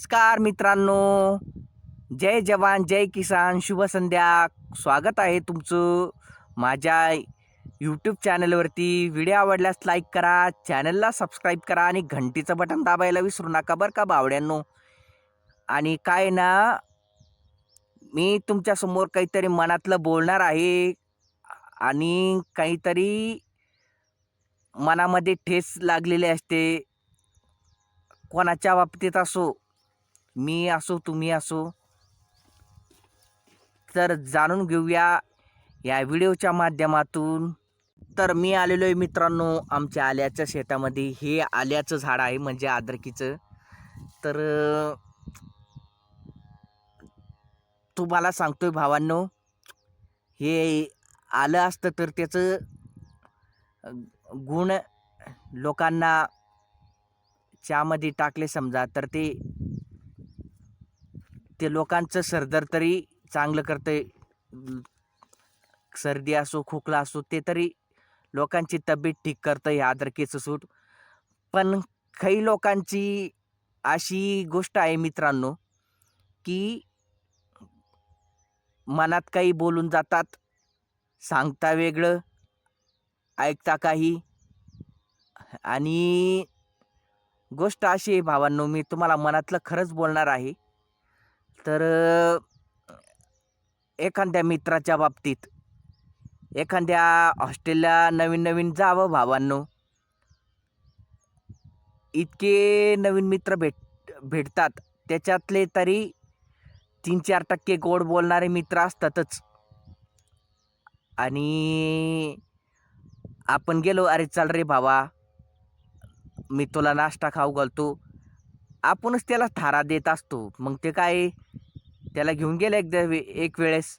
नमस्कार मित्रांनो. जय जवान जय किसान. शुभ संध्या. स्वागत आहे तुमचं माझ्या यूट्यूब चॅनलवरती व्हिडिओ आवडल्यास लाईक करा चॅनलला सबस्क्राईब करा आणि घंटीचं बटन दाबायला विसरू नका बरं का बावड्यांनो. आणि काय ना मी तुमच्यासमोर काहीतरी मनातलं बोलणार आहे आणि काहीतरी मनामध्ये ठेस लागलेले असते. कोणाच्या बाबतीत असो मी असो तुम्ही असो. तर जाणून घेऊया या व्हिडिओच्या माध्यमातून. तर मी आलेलो आहे मित्रांनो आमच्या आल्याच्या शेतामध्ये. हे आल्याचं झाड आहे म्हणजे आदरकीचं. तर अं, तुम्हाला सांगतोय भावांनो हे आलं असतं तर त्याचं गुण लोकांना चहामध्ये टाकले समजा. तर ते ते लोकांचं सरदर तरी चांगलं करते सर्दी असो खोकला असो ते तरी लोकांची तब्येत ठीक करतं हे आदरकीचं सूट. पण काही लोकांची अशी गोष्ट आहे मित्रांनो की मनात काही बोलून जातात सांगता वेगळं ऐकता काही. आणि गोष्ट अशी आहे भावांनो मी तुम्हाला मनातलं खरंच बोलणार आहे तर एखाद्या मित्राच्या बाबतीत एखाद्या हॉस्टेलला नवीन नवीन जावं भावांनो. इतके नवीन मित्र भेट भेटतात त्याच्यातले तरी तीन चार टक्के गोड बोलणारे मित्र असतातच. आणि आपण गेलो अरे चल रे भावा मी तुला नाश्ता खाऊ घालतो. आपणच त्याला थारा देत असतो. मग ते काय? त्याला घेऊन गेलं एकदा वे एक वेळेस.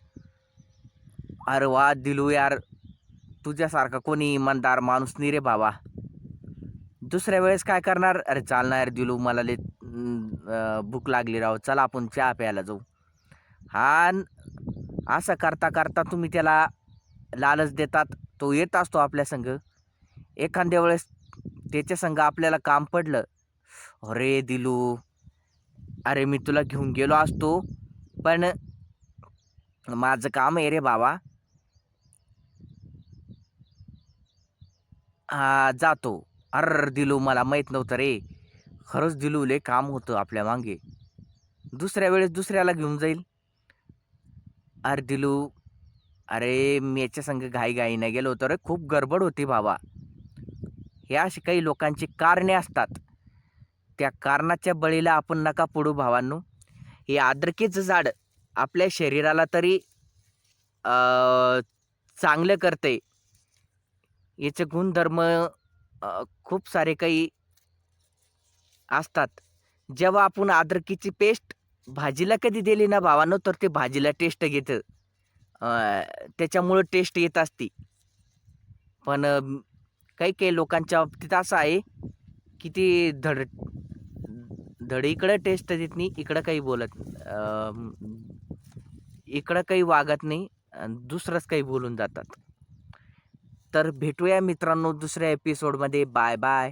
अरे वा दिलू यार. तुझ्यासारखा कोणी इमानदार माणूस नाही रे बाबा. दुसऱ्या वेळेस काय करणार? अरे चालणार दिलू मला ले भूक लागली राव. चला आपण चहा प्यायला जाऊ. हा असं करता करता तुम्ही त्याला लालच देतात. तो येत असतो आपल्या संग. एखाद्या वेळेस त्याच्या संघ आपल्याला काम पडलं अरे दिलू. अरे मी तुला घेऊन गेलो असतो पण माझं काम आहे रे बाबा. हा जातो. अर दिलू मला माहीत नव्हतं रे. खरंच दिलू लय काम होतं आपल्या मागे. दुसऱ्या वेळेस दुसऱ्याला घेऊन जाईल. अरे दिलू अरे मी याच्या संग घाई घाईनं गेलो होतो रे खूप गडबड होती बाबा. हे अशी काही लोकांची कारणे असतात. त्या कारणाच्या बळीला आपण नका पडू भावांनो. हे आद्रकीचं झाड आपल्या शरीराला तरी चांगलं करते याचे गुणधर्म खूप सारे काही असतात. जेव्हा आपण अद्रकीची पेस्ट भाजीला कधी दिली ना भावांनो तर ते भाजीला टेस्ट घेतं. त्याच्यामुळं टेस्ट येत असते. पण काही काही लोकांच्या बाबतीत असं आहे की ते धड धड इकडं टेस्ट देत नाही इकडं काही बोलत इकडं काही वागत नाही दुसरंच काही बोलून जातात. तर भेटूया मित्रांनो दुसऱ्या एपिसोडमध्ये बाय बाय